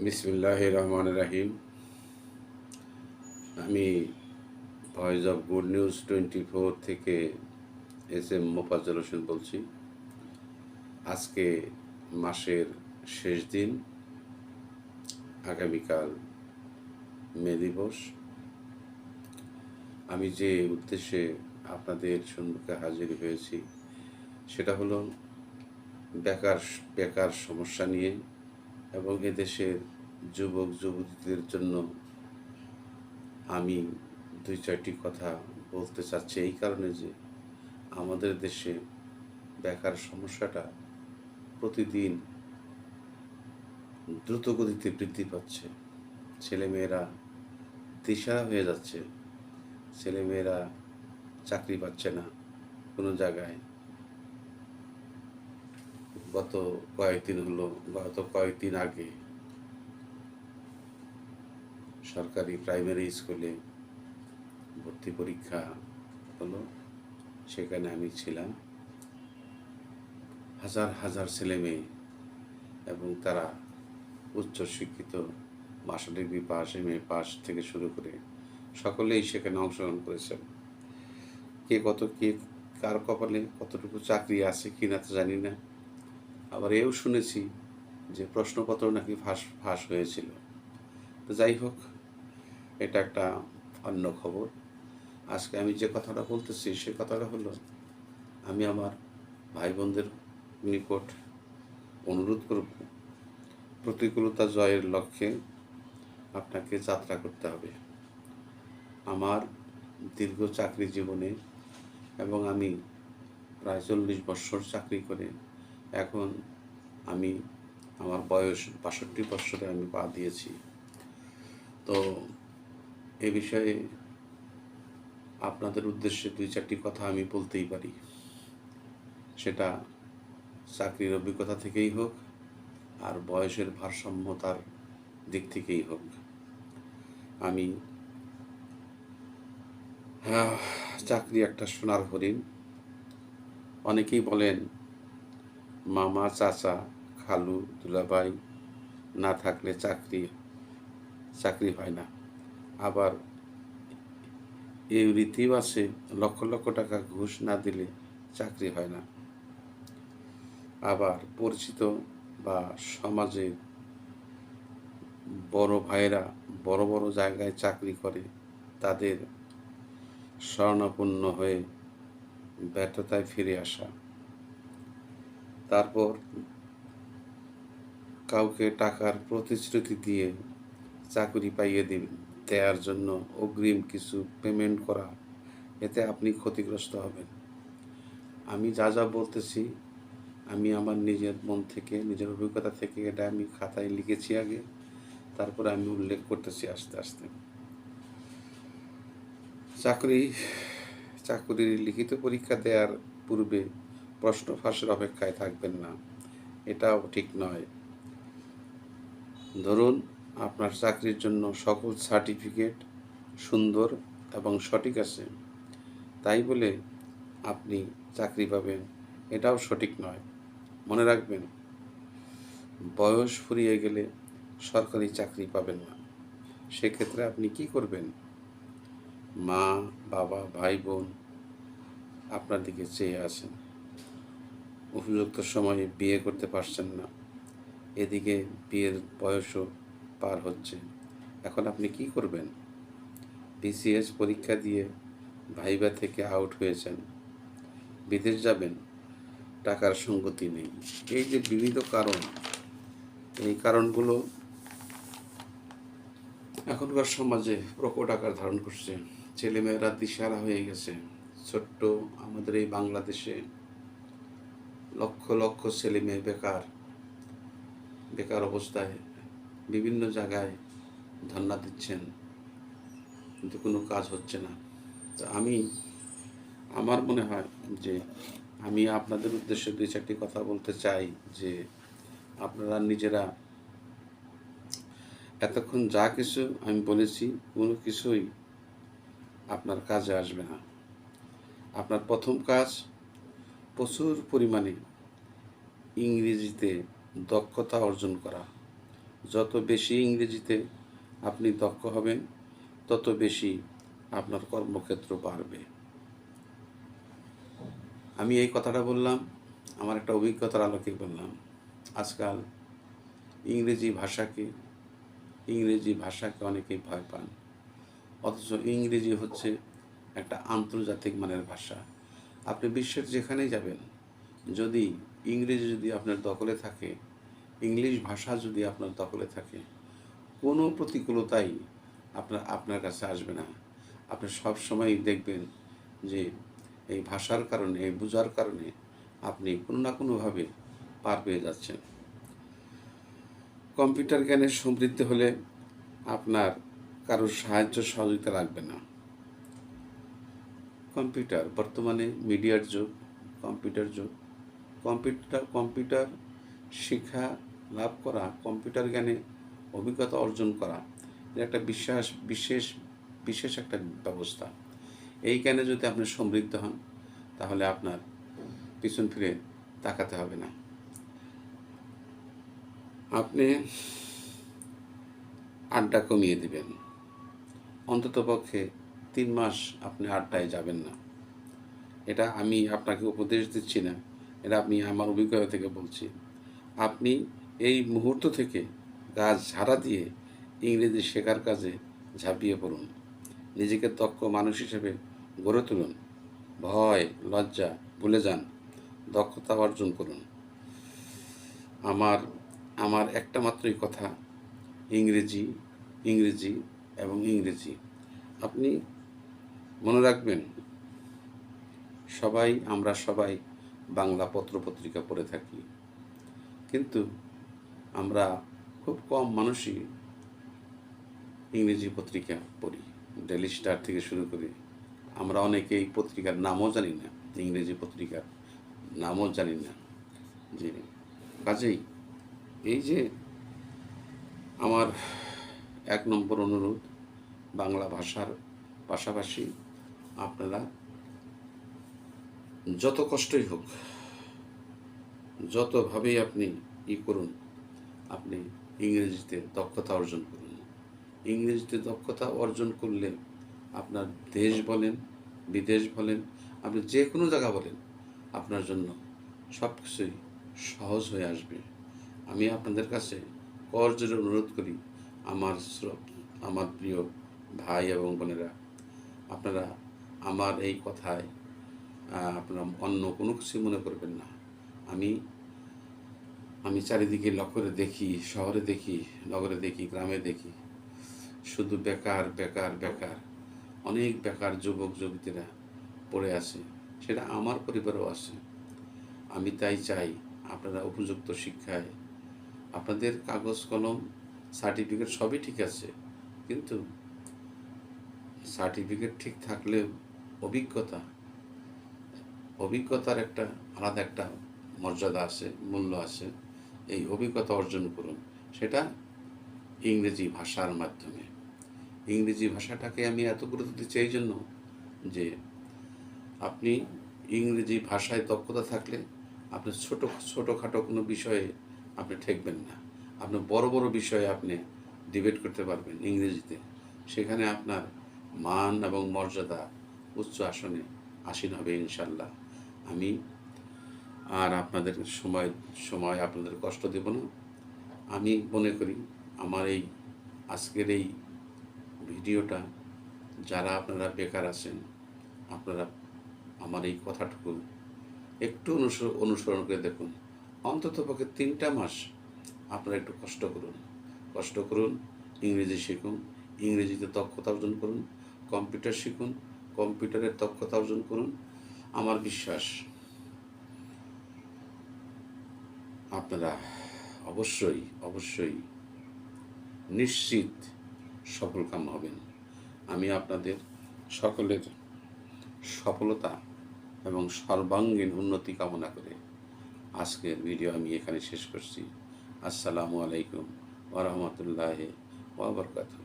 বিসমিল্লাহ রহমান রাহিম আমি voice of good news twenty four থেকে এস এম মোফাজ্জল হোসেন বলছি। আজকে মাসের শেষ দিন, আগামীকাল মে দিবস। আমি যে উদ্দেশ্যে আপনাদের সম্মুখে হাজির হয়েছি, সেটা হলো বেকার বেকার সমস্যা নিয়ে। এবং এদেশের যুবক, যুবতীদের জন্য আমি দুই চারটি কথা বলতে চাচ্ছি। এই কারণে যে আমাদের দেশে বেকার সমস্যাটা প্রতিদিন দ্রুত গতিতে বৃদ্ধি পাচ্ছে। ছেলেমেয়েরা দিশারা হয়ে যাচ্ছে। ছেলেমেয়েরা চাকরি পাচ্ছে না কোনো জায়গায়। গত কয়েকদিন হলো, গত কয়েকদিন আগে সরকারি প্রাইমারি স্কুলে ভর্তি পরীক্ষা হলো, সেখানে আমি ছিলাম। হাজার হাজার ছেলে মেয়ে এবং তারা উচ্চ শিক্ষিত degree pass M A pass থেকে শুরু করে সকলেই সেখানে অংশগ্রহণ করেছেন কে কত, কে কার কপালে কতটুকু চাকরি আছে কি না তো জানি না। আবার এও শুনেছি যে প্রশ্নপত্র নাকি ফাঁস ফাঁস হয়েছিল। তো যাই হোক, এটা একটা অন্য খবর। আজকে আমি যে কথাটা বলতেছি, সে কথাটা হলো, আমি আমার ভাই বোনদের নিকট অনুরোধ করব, প্রতিকূলতা জয়ের লক্ষ্যে আপনাকে যাত্রা করতে হবে। আমার দীর্ঘ চাকরি জীবনে এবং আমি প্রায় চল্লিশ বছর চাকরি করে এখন আমি আমার বয়স বাষট্টি বছরে আমি পা দিয়েছি। তো এ বিষয়ে আপনাদের উদ্দেশ্যে দুই চারটি কথা আমি বলতেই পারি। সেটা চাকরির অভিজ্ঞতা থেকেই হোক আর বয়সের ভারসাম্যতার দিক থেকেই হোক। আমি চাকরি একটা সোনার হরিণ। অনেকেই বলেন মামা, চাচা, খালু, দুলাভাই না থাকলে চাকরি চাকরি হয় না। আবার এই আছে লক্ষ লক্ষ টাকা ঘুষ না দিলে চাকরি হয় না। আবার পরিচিত বা সমাজে বড় ভাইয়েরা বড় বড় জায়গায় চাকরি করে, তাদের স্বর্ণাপন্ন হয়ে ব্যর্থতায় ফিরে আসা। তারপর কাউকে টাকার প্রতিশ্রুতি দিয়ে চাকরি পাইয়ে দিন দেওয়ার জন্য অগ্রিম কিছু পেমেন্ট করা, এতে আপনি ক্ষতিগ্রস্ত হবেন। আমি যা যা বলতেছি, আমি আমার নিজের মন থেকে, নিজের অভিজ্ঞতা থেকে এটা আমি খাতায় লিখেছি আগে, তারপরে আমি উল্লেখ করতেছি আস্তে আস্তে। চাকরি, চাকরির লিখিত পরীক্ষা দেওয়ার পূর্বে প্রশ্ন ফাঁসের অপেক্ষায় থাকবেন না। এটাও ঠিক নয়। ধরুন আপনার চাকরির জন্য সকল সার্টিফিকেট সুন্দর এবং সঠিক আছে। তাই বলে আপনি চাকরি পাবেন, এটাও সঠিক নয়। মনে রাখবেন, বয়স ফুরিয়ে গেলে সরকারি চাকরি পাবেন না। সেক্ষেত্রে আপনি কি করবেন? মা, বাবা, ভাই, বোন আপনার দিকে চেয়ে আছেন। উপযুক্ত সময়ে বিয়ে করতে পারছেন না। এদিকে বিয়ের বয়সও পার হচ্ছে। এখন আপনি কি করবেন? বিসিএস পরীক্ষা দিয়ে ভাইবা থেকে আউট হয়েছেন। বিদেশ যাবেন, টাকার সঙ্গতি নেই। এই যে বিবিধ কারণ, এই কারণগুলো এখনকার সমাজে প্রকট আকার ধারণ করছে। ছেলেমেয়েরা দিশারা হয়ে গেছে। ছোট্ট আমাদের এই বাংলাদেশে লক্ষ লক্ষ ছেলে মেয়ে বেকার বেকার অবস্থায় বিভিন্ন জায়গায় ধর্ণা দিচ্ছেন, কিন্তু কোনো কাজ হচ্ছে না। তো আমি, আমার মনে হয় যে আমি আপনাদের উদ্দেশ্যে দুই চারটি কথা বলতে চাই যে আপনারা নিজেরা এতক্ষণ যা কিছু আমি বলেছি কোনো কিছুই আপনার কাজে আসবে না। আপনার প্রথম কাজ প্রচুর পরিমাণে ইংরেজিতে দক্ষতা অর্জন করা। যত বেশি ইংরেজিতে আপনি দক্ষ হবেন, তত বেশি আপনার কর্মক্ষেত্র বাড়বে। আমি এই কথাটা বললাম, আমার একটা অভিজ্ঞতার আলোকে বললাম। আজকাল ইংরেজি ভাষাকে ইংরেজি ভাষাকে অনেকেই ভয় পান। অথচ ইংরেজি হচ্ছে একটা আন্তর্জাতিক মানের ভাষা। আপনি বিশ্বের যেখানেই যাবেন, যদি ইংরেজি যদি আপনার দখলে থাকে, ইংলিশ ভাষা যদি আপনার দখলে থাকে, কোনো প্রতিকূলতাই আপনার আপনার কাছে আসবে না। আপনি সব সময় দেখবেন যে এই ভাষার কারণে, এই বোঝার কারণে আপনি কোনো না কোনোভাবে পার পেয়ে যাচ্ছেন। কম্পিউটার জ্ঞানে সমৃদ্ধ হলে আপনার কারোর সাহায্য সহযোগিতা লাগবে না। কম্পিউটার, বর্তমানে মিডিয়ার যুগ, কম্পিউটার যুগ। কম্পিউটার কম্পিউটার শিক্ষা লাভ করা, কম্পিউটার জ্ঞানে অভিজ্ঞতা অর্জন করা এটা একটা বিশ্বাস বিশেষ বিশেষ একটা ব্যবস্থা। এই জ্ঞানে যদি আপনি সমৃদ্ধ হন, তাহলে আপনার পিছন ফিরে তাকাতে হবে না। আপনি আড্ডা কমিয়ে দিবেন। অন্ততপক্ষে তিন মাস আপনি আড্ডায় যাবেন না। এটা আমি আপনাকে উপদেশ দিচ্ছি না, এটা আমি আমার অভিজ্ঞতা থেকে বলছি। আপনি এই মুহূর্ত থেকে গাছ ঝাড়া দিয়ে ইংরেজি শেখার কাজে ঝাঁপিয়ে পড়ুন। নিজেকে দক্ষ মানুষ হিসেবে গড়ে তুলুন। ভয়, লজ্জা ভুলে যান। দক্ষতা অর্জন করুন। আমার আমার একটা মাত্রই কথা, ইংরেজি ইংরেজি এবং ইংরেজি। আপনি মনে রাখবেন, সবাই, আমরা সবাই বাংলা পত্রপত্রিকা পড়ে থাকি। কিন্তু আমরা খুব কম মানুষই ইংরেজি পত্রিকা পড়ি ডেলি স্টার থেকে শুরু করে। আমরা অনেকেই পত্রিকার নামও জানি না, ইংরেজি পত্রিকার নামও জানি না। যে কাজেই এই যে আমার এক নম্বর অনুরোধ, বাংলা ভাষার পাশাপাশি আপনারা যত কষ্টই হোক, যতভাবেই আপনি ই করুন, আপনি ইংরেজিতে দক্ষতা অর্জন করুন। ইংরেজিতে দক্ষতা অর্জন করলে আপনার দেশ বলেন, বিদেশ বলেন, আপনি যে কোনো জায়গা বলেন, আপনার জন্য সব কিছুই সহজ হয়ে আসবে। আমি আপনাদের কাছে করজোরে অনুরোধ করি, আমার আমার প্রিয় ভাই এবং বোনেরা, আপনারা আমার এই কথায় আপনারা অন্য কোনো কিছু মনে করবেন না। আমি আমি চারিদিকে লক্ষ্য দেখি, শহরে দেখি, নগরে দেখি, গ্রামে দেখি। শুধু বেকার বেকার বেকার। অনেক বেকার যুবক, যুবতীরা পড়ে আছে, সেটা আমার পরিবারও আছে। আমি তাই চাই আপনারা উপযুক্ত শিক্ষায়, আপনাদের কাগজ, কলম, সার্টিফিকেট সবই ঠিক আছে। কিন্তু সার্টিফিকেট ঠিক থাকলেও অভিজ্ঞতা। অভিজ্ঞতার একটা আলাদা একটা মর্যাদা আছে, মূল্য আছে। এই অভিজ্ঞতা অর্জন করুন। সেটা ইংরেজি ভাষার মাধ্যমে। ইংরেজি ভাষাটাকে আমি এত গুরুত্ব দিচ্ছি এই জন্য যে আপনি ইংরেজি ভাষায় দক্ষতা থাকলে আপনি ছোট, ছোটোখাটো কোনো বিষয়ে আপনি ঠেকবেন না। আপনি বড় বড় বিষয়ে আপনি ডিবেট করতে পারবেন ইংরেজিতে। সেখানে আপনার মান এবং মর্যাদা উচ্চ আসনে আসীন হবে ইনশাল্লাহ আমি আর আপনাদের সময় সময় আপনাদের কষ্ট দেব না। আমি মনে করি আমার এই আজকের এই ভিডিওটা যারা আপনারা বেকার আছেন, আপনারা আমার এই কথাটুকু একটু অনুসরণ করে দেখুন। অন্তত পক্ষে তিনটা মাস আপনারা একটু কষ্ট করুন। কষ্ট করুন, ইংরেজি শিখুন, ইংরেজিতে দক্ষতা অর্জন করুন, কম্পিউটার শিখুন কম্পিউটারের দক্ষতা অর্জন করুন। আমার বিশ্বাস, আপনারা অবশ্যই অবশ্যই নিশ্চিত সফলকাম হবেন। আমি আপনাদের সকলের সফলতা এবং সর্বাঙ্গীন উন্নতি কামনা করে আজকের ভিডিও আমি এখানে শেষ করছি। আসসালামু আলাইকুম ওরহমতুল্লাহ ওবরকাতুহ